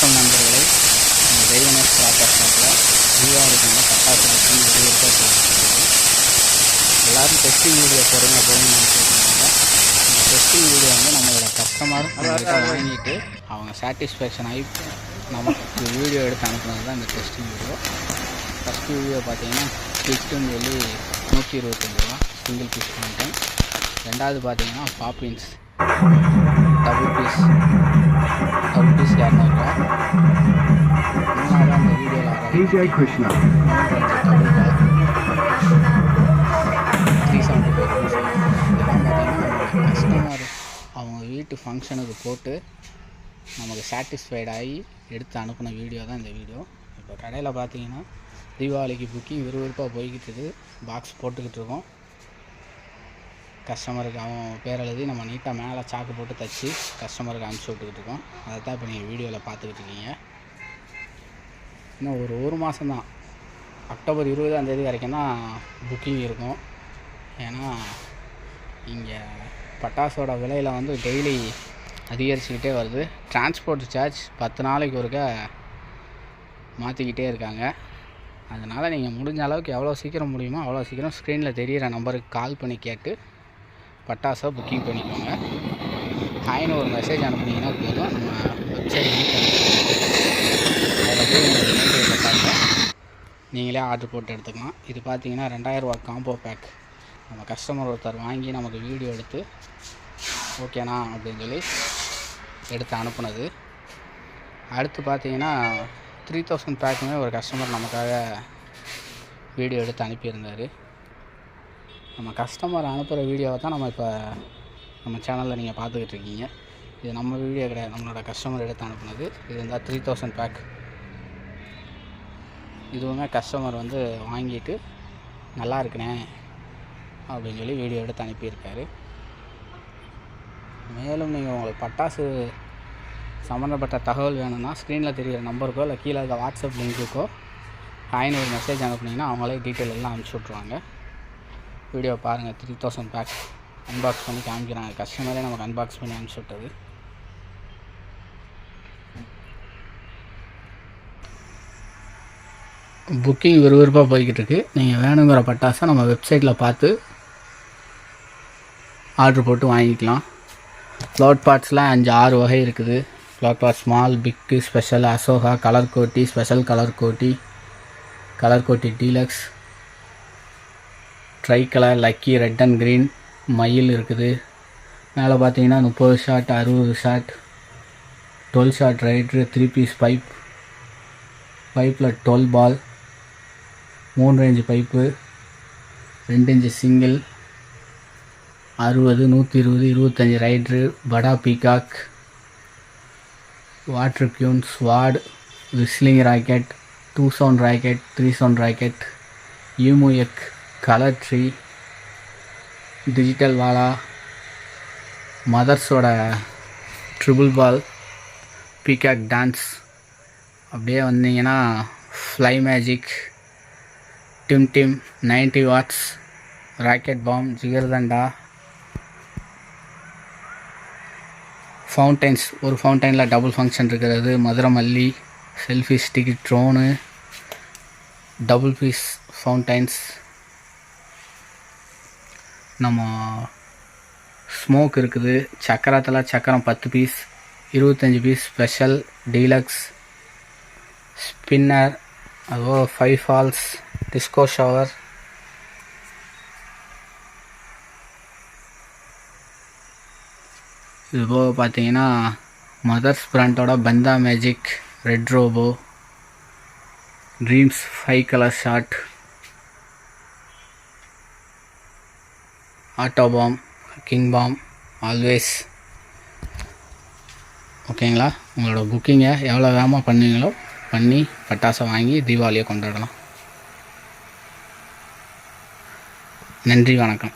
வணக்கம் நண்பர்களே. நம்ம தெய்வநேஷ் ப்ராப்பர் ஷாப்பில் தீபாவளிக்கான பட்டாசு வச்சு வெளியிருக்க எல்லோரும் டெஸ்டிங் வீடியோ போடுங்க அப்படின்னு நினச்சிருக்காங்க. இந்த டெஸ்டிங் வீடியோ வந்து நம்மளோட கஸ்டமர் நம்மகிட்ட வாங்கிட்டு அவங்க சாட்டிஸ்ஃபேக்ஷன் ஆகி நமக்கு வீடியோ எடுத்து அனுப்புனது தான் இந்த டெஸ்டிங் வீடியோ ஃபஸ்ட் வீடியோ பார்த்தீங்கன்னா கிஃப்ட்டுன்னு சொல்லி நூற்றி இருபத்தஞ்சி ரூபா சிங்கிள் பீஸ் பண்ணிட்டேன் ரெண்டாவது பார்த்தீங்கன்னா Poppins double piece double piece இரநூறுவா மூணாவது அந்த வீடியோவில் DJ Krishna. Three seventy five rupees இதெல்லாம் பார்த்தீங்கன்னா கஸ்டமர் அவங்க வீட்டு ஃபங்க்ஷனுக்கு போட்டு நமக்கு சாட்டிஸ்ஃபைட் ஆகி எடுத்து அனுப்பின வீடியோ தான் இந்த வீடியோ இப்போ கடையில் பார்த்தீங்கன்னா தீபாவளிக்கு புக்கிங் விறுவிறுப்பாக போய்கிட்டு இருக்குது. பாக்ஸ் போட்டுக்கிட்டு இருக்கோம். கஸ்டமருக்கு அவன் பேர் எழுதி நம்ம நீட்டாக மேலே சாக்கு போட்டு தச்சு கஸ்டமருக்கு அனுப்பிச்சி விட்டுக்கிட்டு இருக்கோம். அதை தான் இப்போ நீங்கள் வீடியோவில் பார்த்துக்கிட்டு இருக்கீங்க. இன்னும் ஒரு ஒரு மாதம்தான் அக்டோபர் இருபதாம் தேதி வரைக்கும் தான் புக்கிங் இருக்கும். ஏன்னா இங்கே பட்டாசோட விலையில் வந்து டெய்லி அதிகரிச்சுக்கிட்டே வருது. டிரான்ஸ்போர்ட் சார்ஜ் பத்து நாளைக்கு ஒருக்க மாற்றிக்கிட்டே இருக்காங்க. அதனால் நீங்கள் முடிஞ்ச அளவுக்கு எவ்வளோ சீக்கிரம் முடியுமோ அவ்வளோ சீக்கிரம் ஸ்க்ரீனில் தெரியிற நம்பருக்கு கால் பண்ணி கேட்டு பட்டாசை புக்கிங் பண்ணிக்கோங்க. ஹாய்னு ஒரு மெசேஜ் அனுப்புனீங்கன்னா போதும். நம்ம வெப்சைட் லிங்க் நீங்களே ஆர்டர் போட்டு எடுத்துக்கலாம். இது பார்த்தீங்கன்னா ரெண்டாயிரரூவா காம்போ பேக் நம்ம கஸ்டமர் ஒருத்தர் வாங்கி நமக்கு வீடியோ எடுத்து ஓகேண்ணா அப்படின்னு சொல்லி எடுத்து அனுப்புனது. அடுத்து பார்த்தீங்கன்னா த்ரீ தௌசண்ட் பேக்குமே ஒரு கஸ்டமர் நமக்காக வீடியோ எடுத்து அனுப்பியிருந்தார். நம்ம கஸ்டமர் அனுப்புகிற வீடியோவை தான் நம்ம இப்போ நம்ம சேனலில் நீங்கள் பார்த்துக்கிட்டு இருக்கீங்க. இது நம்ம வீடியோ கிடையாது நம்மளோட கஸ்டமர் எடுத்து அனுப்புனது. இது இருந்தால் த்ரீ தௌசண்ட் பேக் இதுவுமே கஸ்டமர் வந்து வாங்கிட்டு நல்லா இருக்குண்ணே அப்படின்னு சொல்லி வீடியோ எடுத்து அனுப்பியிருக்காரு. மேலும் நீங்கள் உங்களுக்கு பட்டாசு சம்மந்தப்பட்ட தகவல் வேணும்னா ஸ்க்ரீனில் தெரிகிற நம்பருக்கோ இல்லை கீழே இருக்க வாட்ஸ்அப் லிங்க்குக்கோ ஹாய்னு ஒரு மெசேஜ் அனுப்புனீங்கன்னா அவங்களே டீட்டெயில் எல்லாம் அனுப்பிச்சி விட்ருவாங்க வீடியோ பாருங்கள் த்ரீ தௌசண்ட் பேக் அன்பாக்ஸ் பண்ணி காமிக்கிறாங்க. கஸ்டமரே நமக்கு அன்பாக்ஸ் பண்ணி அனுப்பிச்சி விட்டது. புக்கிங் விறுவிறுப்பாக போய்கிட்டு இருக்கு. நீங்கள் வேணுங்கிற பட்டாசை நம்ம வெப்சைட்டில் பார்த்து ஆர்டர் போட்டு வாங்கிக்கலாம். ஃப்ளோட் பார்ட்ஸ்லாம் அஞ்சு ஆறு வகை இருக்குது. ஃப்ளோட் part small big special Ashoka colour கோட்டி ஸ்பெஷல் கலர் கோட்டி கலர் கோட்டி deluxe tri colour lucky red and green மயில் இருக்குது. மேலே பார்த்தீங்கன்னா முப்பது ஷாட் அறுபது ஷாட் டுவெல் ஷாட் ரைட்ரு த்ரீ பீஸ் பைப் பைப்பில் டுவெல் பால் மூணு ரேஞ்சு பைப்பு ரெண்டு இன்ச்சு சிங்கிள் அறுபது நூற்றி இருபது இருபத்தஞ்சி ரைட்ரு படா பீகாக் வாட்ரு கியூன் ஸ்வாட் whistling rocket two sound rocket three sound rocket யூமுயக் colour tree digital வாலா மதர்ஸோட ட்ரிபிள் பால் பீகாக் டான்ஸ் அப்படியே வந்தீங்கன்னா ஃப்ளை மேஜிக் டிம் dim ninety watts rocket bomb Jigarthanda. Fountains ஒரு ஃபவுண்டைனில் டபுள் ஃபங்க்ஷன் இருக்கிறது. மதுரை மல்லி selfie stick drone double piece fountains நம்ம smoke இருக்குது. சக்கரத்தில் சக்கரம் பத்து பீஸ் இருபத்தஞ்சி பீஸ் ஸ்பெஷல் டீலக்ஸ் ஸ்பின்னர் அதுவோ ஃபைவ் ஃபால்ஸ் டிஸ்கோ ஷவர் இது போக பார்த்தீங்கன்னா மதர்ஸ் பிராண்டோட பந்தா magic red robo dreams five colour shot auto bomb king bomb always. ஓகேங்களா? உங்களோட புக்கிங்கை எவ்வளோ வேகமாக பண்ணுவீங்களோ பண்ணி பட்டாசை வாங்கி தீபாவளியை கொண்டாடலாம். நன்றி வணக்கம்.